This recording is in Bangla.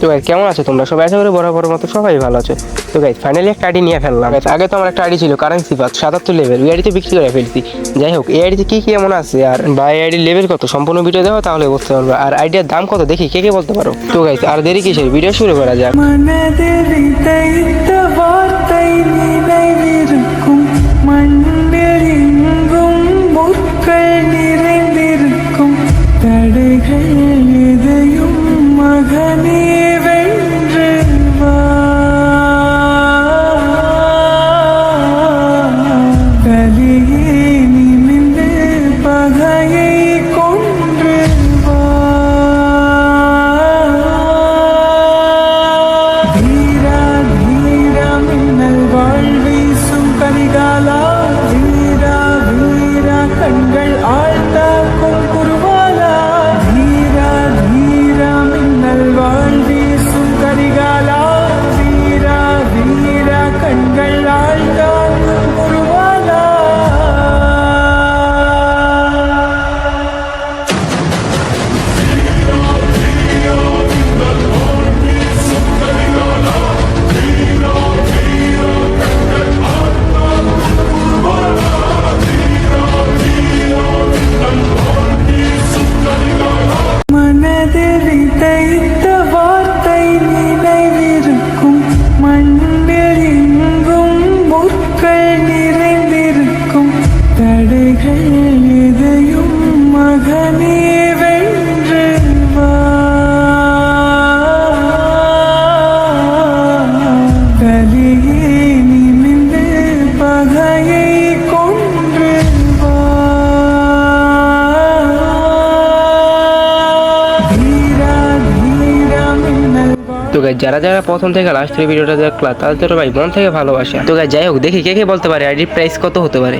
তো গাইজ কেমন আছো তোমরা? সবাই আশা করি বড় মতো সবাই ভালো আছে। তো গাইজ ফাইনালি একটা আইডি নিয়ে ফেললাম। গাইজ আগে তো আমার একটা আইডি ছিল কারেন্সি পাঁচ সাতাত্তর লেভেল ওই আইডিতে বিক্রি করে ফেলছি। যাই হোক, এই আইডিতে কী কী এমন আছে? আর বা এই আইডির লেভেল কত? সম্পূর্ণ ভিডিও দেওয়া তাহলে বুঝতে পারবে। আর আইডিয়ার দাম কত? দেখি, কে কে বলতে পারো? তো গাইজ আর দেরি কিসের? ভিডিও শুরু করা যাক। முற்கள் তো গাই যারা যারা প্রথম থেকে লাস্টের ভিডিওটা দেখলা, তাদের তো ভাই মন থেকে ভালোবাসে। তো গাই যাই হোক, দেখি কে কে বলতে পারে আইডির প্রাইস কত হতে পারে?